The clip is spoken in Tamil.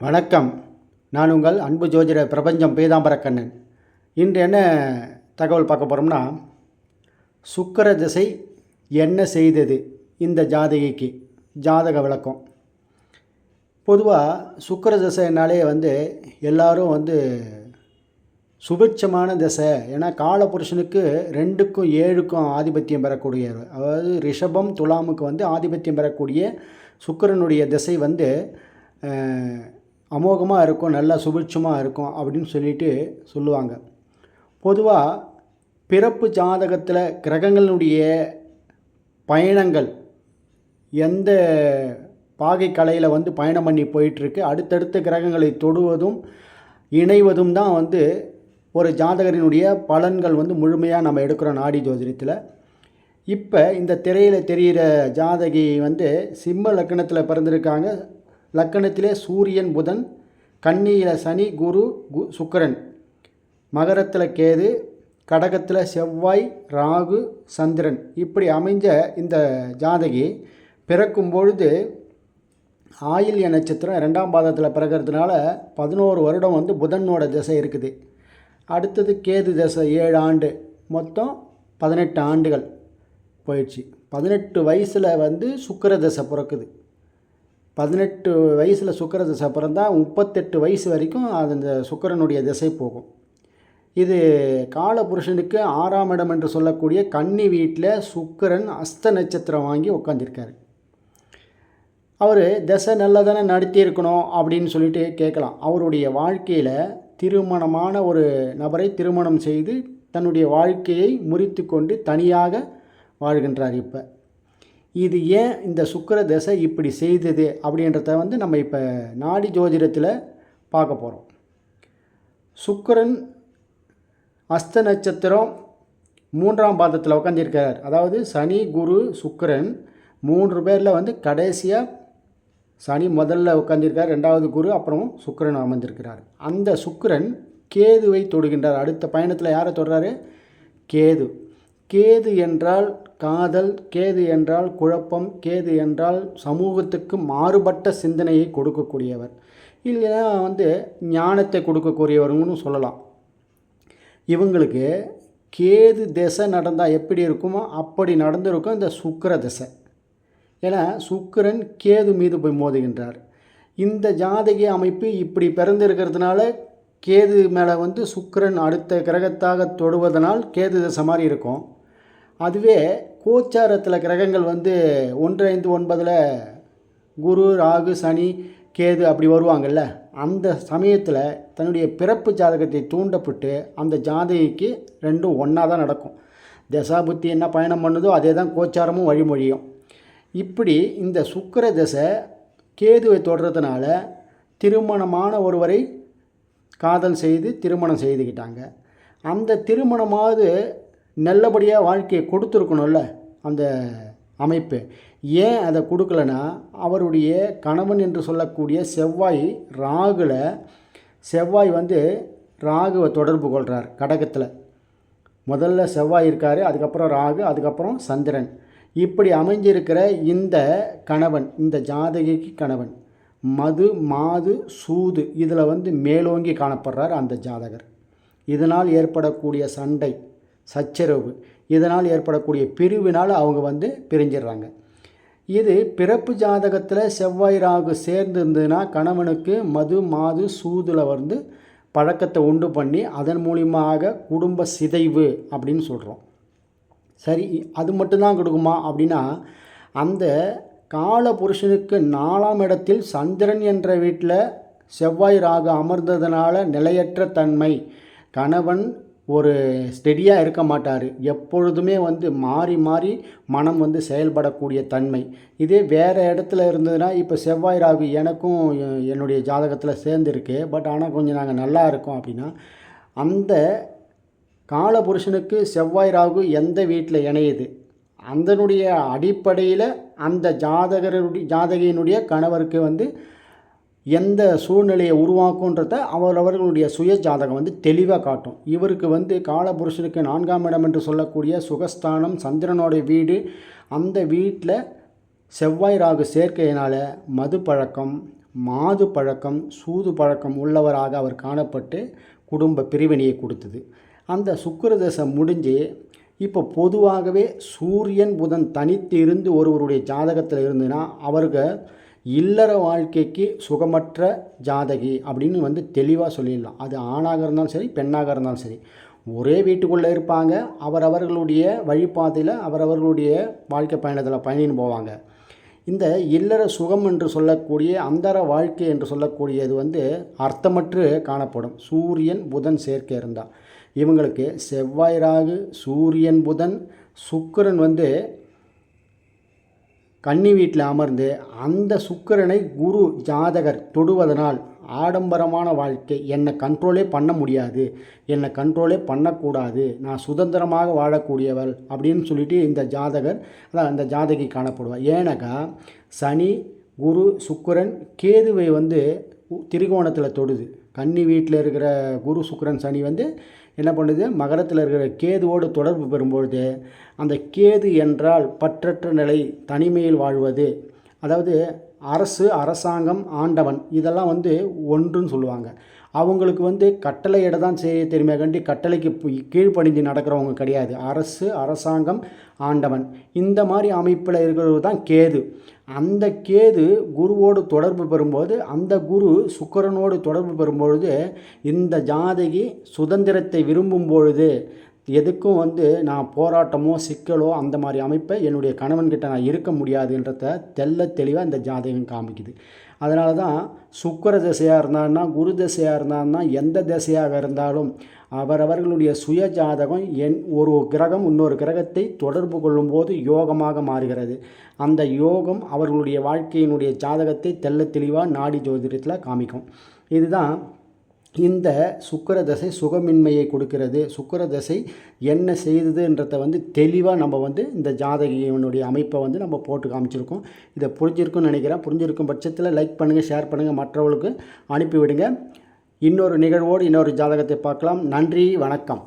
வணக்கம். நான் உங்கள் அன்பு ஜோதிட பிரபஞ்சம் பேதாம்பரக்கண்ணன் இன்று என்ன தகவல் பார்க்க போகிறோம்னா சுக்கர திசை என்ன செய்தது இந்த ஜாதகிக்கு? ஜாதக விளக்கம். பொதுவாக சுக்கர திசைனாலே வந்து எல்லாரும் வந்து சுபிட்சமான திசை. ஏன்னா காலபுருஷனுக்கு ரெண்டுக்கும் ஏழுக்கும் ஆதிபத்தியம் பெறக்கூடிய அதாவது ரிஷபம் துலாமுக்கு வந்து ஆதிபத்தியம் பெறக்கூடிய சுக்கிரனுடைய திசை வந்து அமோகமாக இருக்கும் நல்லா சுபிட்சமாக இருக்கும் அப்படின்னு சொல்லிட்டு சொல்லுவாங்க. பொதுவாக பிறப்பு ஜாதகத்தில் கிரகங்களுடைய பயணங்கள் எந்த பாகை கலையில் வந்து பயணம் பண்ணி போயிட்டுருக்கு அடுத்தடுத்த கிரகங்களை தொடுவதும் இணைவதும் தான் வந்து ஒரு ஜாதகரினுடைய பலன்கள் வந்து முழுமையாக நம்ம எடுக்கிறோம் நாடி ஜோதிடத்தில். இப்போ இந்த திரையில் தெரிகிற ஜாதகி வந்து சிம்ம லக்கணத்தில் பிறந்திருக்காங்க லக்கணத்திலே சூரியன் புதன் கன்னியில் சனி குரு கு சுக்கரன். மகரத்தில் கேது கடகத்தில் செவ்வாய் ராகு சந்திரன். இப்படி அமைஞ்ச இந்த ஜாதகி பிறக்கும் பொழுது ஆயில்ய நட்சத்திரம் ரெண்டாம் பாதத்தில் பிறக்கிறதுனால பதினோரு வருடம் வந்து புதனோட திசை இருக்குது. அடுத்தது கேது திசை ஏழு ஆண்டு. மொத்தம் பதினெட்டு ஆண்டுகள் போயிடுச்சு. பதினெட்டு வயசில் வந்து சுக்கர தசை பிறக்குது. பதினெட்டு வயசில் சுக்கர திசை பிறந்தால் முப்பத்தெட்டு வயசு வரைக்கும் அது அந்த சுக்கரனுடைய திசை போகும். இது காலபுருஷனுக்கு ஆறாம் இடம் என்று சொல்லக்கூடிய கன்னி வீட்டில் சுக்கரன் அஸ்த நட்சத்திரம் வாங்கி உட்காந்துருக்காரு அவர் திசை நல்லதானே நடத்தியிருக்கணும் அப்படின்னு சொல்லிட்டு கேட்கலாம். அவருடைய வாழ்க்கையில் திருமணமான ஒரு நபரை திருமணம் செய்து தன்னுடைய வாழ்க்கையை முறித்து கொண்டு தனியாக வாழ்கின்றார் இப்போ. இது ஏன் இந்த சுக்கர தசை இப்படி செய்தது அப்படின்றத வந்து நம்ம இப்போ நாடி ஜோதிடத்தில் பார்க்க போகிறோம் சுக்கரன் அஸ்த நட்சத்திரம் மூன்றாம் பாதத்தில் உட்காந்துருக்கிறார் அதாவது சனி குரு சுக்கரன் மூன்று பேரில் வந்து கடைசியாக சனி முதல்ல உட்காந்துருக்கார் ரெண்டாவது குரு அப்புறம் சுக்கரன் அமர்ந்திருக்கிறார். அந்த சுக்கரன் கேதுவை தொடுகின்றார். அடுத்த பயணத்தில் யாரை தொடுறாரு? கேது. கேது என்றால் காதல் கேது என்றால் குழப்பம் கேது என்றால் சமூகத்துக்கு மாறுபட்ட சிந்தனையை கொடுக்கக்கூடியவர். இல்லைன்னா வந்து ஞானத்தை கொடுக்கக்கூடியவருங்கன்னு சொல்லலாம். இவங்களுக்கு கேது திசை நடந்தால் எப்படி இருக்குமோ அப்படி நடந்திருக்கும் இந்த சுக்கர திசை. ஏன்னா சுக்கரன் கேது மீது போய் மோதுகின்றார். இந்த ஜாதகி அமைப்பு இப்படி பிறந்திருக்கிறதுனால கேது மேலே வந்து சுக்கரன் அடுத்த கிரகத்தாக தொடுவதனால் கேது திசை மாதிரி இருக்கும். அதுவே கோச்சாரத்தில் கிரகங்கள் வந்து ஒன்று ஐந்து ஒன்பதில் குரு ராகு சனி கேது அப்படி வருவாங்கள்ல அந்த சமயத்தில் தன்னுடைய பிறப்பு ஜாதகத்தை தூண்டப்பட்டு அந்த ஜாதகிக்கு ரெண்டும் ஒன்றா தான் நடக்கும். தசாபுத்தி என்ன பயணம் பண்ணுதோ அதே தான் கோச்சாரமும் வழிமொழியும். இப்படி இந்த சுக்கர தசை கேதுவை தொடுறதுனால திருமணமான ஒருவரை காதல் செய்து திருமணம் செய்துக்கிட்டாங்க. அந்த திருமணமாவது நல்லபடியாக வாழ்க்கையை கொடுத்துருக்கணும்ல அந்த அமைப்பு. ஏன் அதை கொடுக்கலனா அவருடைய கணவன் என்று சொல்லக்கூடிய செவ்வாய் ராகுல செவ்வாய் வந்து ராகுவை தொடர்பு கொள்கிறார் கடகத்தில். முதல்ல செவ்வாய் இருக்கார் அதுக்கப்புறம் ராகு அதுக்கப்புறம் சந்திரன். இப்படி அமைஞ்சிருக்கிற இந்த கணவன் இந்த ஜாதகிக்கு கணவன் மது மாது சூது இதில் வந்து மேலோங்கி காணப்படுறார் அந்த ஜாதகர். இதனால் ஏற்படக்கூடிய சண்டை சச்சரவு. இதனால் ஏற்படக்கூடிய பிரிவினால் அவங்க வந்து பிரிஞ்சிடுறாங்க. இது பிறப்பு ஜாதகத்தில் செவ்வாய் ராகு சேர்ந்து இருந்ததுன்னா கணவனுக்கு மது மாது சூதில் வந்து பழக்கத்தை உண்டு பண்ணி அதன் மூலியமாக குடும்ப சிதைவு அப்படின்னு சொல்கிறோம் சரி அது மட்டும்தான் கொடுக்குமா அப்படின்னா அந்த கால புருஷனுக்கு நாலாம் இடத்தில் சந்திரன் என்ற வீட்டில் செவ்வாய் ராகு அமர்ந்ததுனால நிலையற்ற தன்மை. கணவன் ஒரு ஸ்டெடியாக இருக்க மாட்டார். எப்பொழுதுமே வந்து மாறி மாறி மனம் வந்து செயல்படக்கூடிய தன்மை. இதே வேறு இடத்துல இருந்ததுன்னா இப்போ செவ்வாய் ராகு எனக்கும் என்னுடைய ஜாதகத்தில் சேர்ந்துருக்கு. பட் ஆனால் கொஞ்சம் நாங்கள் நல்லா இருக்கோம் அப்படின்னா அந்த காலபுருஷனுக்கு செவ்வாய் ராகு எந்த வீட்டில் இணையுது? அதனுடைய அடிப்படையில் அந்த ஜாதகருடைய ஜாதகையினுடைய கணவருக்கு வந்து எந்த சூழ்நிலையை உருவாக்குன்றத அவரவர்களுடைய சுய ஜாதகம் வந்து தெளிவாக காட்டும். இவருக்கு வந்து காலபுருஷனுக்கு நான்காம் இடம் என்று சொல்லக்கூடிய சுகஸ்தானம் சந்திரனுடைய வீடு அந்த வீட்டில் செவ்வாய் ராகு சேர்க்கையினால் மது பழக்கம் மாது பழக்கம் சூது பழக்கம் உள்ளவராக அவர் காணப்பட்டு குடும்ப பிரிவினையை கொடுத்தது. அந்த சுக்கர தசை முடிஞ்சு இப்போ பொதுவாகவே சூரியன் புதன் தனித்து இருந்து ஒருவருடைய ஜாதகத்தில் இருந்துன்னா அவருக்கு இல்லற வாழ்க்கைக்கு சுகமற்ற ஜாதகி அப்படின்னு வந்து தெளிவாக சொல்லிடலாம். அது ஆணாக இருந்தாலும் சரி பெண்ணாக இருந்தாலும் சரி. ஒரே வீட்டுக்குள்ளே இருப்பாங்க. அவரவர்களுடைய வழிபாதையில் அவரவர்களுடைய வாழ்க்கை பயணத்தில் பயணின்னு போவாங்க. இந்த இல்லற சுகம் என்று சொல்லக்கூடிய அந்தர வாழ்க்கை என்று சொல்லக்கூடியது வந்து அர்த்தமற்று காணப்படும். சூரியன் புதன் சேர்க்கை இருந்தால் இவங்களுக்கு செவ்வாய் ராகு சூரியன் புதன் சுக்கிரன் வந்து கன்னி வீட்டில் அமர்ந்து அந்த சுக்கிரனை குரு ஜாதகர் தொடுவதனால் ஆடம்பரமான வாழ்க்கை. என்னை கண்ட்ரோலே பண்ண முடியாது. என்னை கண்ட்ரோலே பண்ணக்கூடாது. நான் சுதந்திரமாக வாழக்கூடியவள் அப்படின்னு சொல்லிட்டு இந்த ஜாதகர் அதான் அந்த ஜாதகி காணப்படுவார். ஏன்னாக்கா சனி குரு சுக்கிரன் கேதுவை வந்து திரிகோணத்தில் தொடுது. கன்னி வீட்டில் இருக்கிற குரு சுக்கிரன் சனி வந்து என்ன பண்ணுது? மகரத்தில் இருக்கிற கேதுவோடு தொடர்பு பெறும்பொழுது அந்த கேது என்றால் பற்றற்ற நிலை தனிமையில் வாழ்வது. அதாவது அரசு அரசாங்கம் ஆண்டவன் இதெல்லாம் வந்து ஒன்றுன்னு சொல்லுவாங்க. அவங்களுக்கு வந்து கட்டளையிட தான் செய்ய தெரியுமே கண்டி கட்டளைக்கு பு- கீழ்ப்படிஞ்சு நடக்கிறவங்க கிடையாது. அரசு அரசாங்கம் ஆண்டவன். இந்த மாதிரி அமைப்பில் இருக்கிறது தான் கேது. அந்த கேது குருவோடு தொடர்பு பெறும்போது அந்த குரு சுக்கரனோடு தொடர்பு பெறும்பொழுது இந்த ஜாதகி சுதந்திரத்தை விரும்பும் பொழுது எதுக்கும் வந்து நான் போராட்டமோ சிக்கலோ அந்த மாதிரி அமைப்பை என்னுடைய கணவன்கிட்ட நான் இருக்க முடியாதுன்றத தெள்ள தெளிவாக இந்த ஜாதகம் காமிக்குது. அதனால தான் சுக்கர திசையாக இருந்தான்னா குரு திசையாக இருந்தான்னா எந்த திசையாக இருந்தாலும் அவரவர்களுடைய சுய ஜாதகம் என் ஒரு கிரகம் இன்னொரு கிரகத்தை தொடர்பு கொள்ளும்போது யோகமாக மாறுகிறது. அந்த யோகம் அவர்களுடைய வாழ்க்கையினுடைய ஜாதகத்தை தெள்ள தெளிவாக நாடி ஜோதிடத்தில் காமிக்கும். இதுதான் இந்த சுக்கர தசை சுகமின்மையை கொடுக்கிறது. சுக்கர தசை என்ன செய்ததுன்றத வந்து தெளிவாக நம்ம வந்து இந்த ஜாதகியினுடைய அமைப்பை வந்து நம்ம போட்டு காமிச்சிருக்கோம். இதை புரிஞ்சிருக்கும்னு நினைக்கிறேன். புரிஞ்சிருக்கும் பட்சத்தில் லைக் பண்ணுங்கள் ஷேர் பண்ணுங்கள் மற்றவர்களுக்கு அனுப்பிவிடுங்க. இன்னொரு நிகழ்வோடு இன்னொரு ஜாதகத்தை பார்க்கலாம். நன்றி வணக்கம்.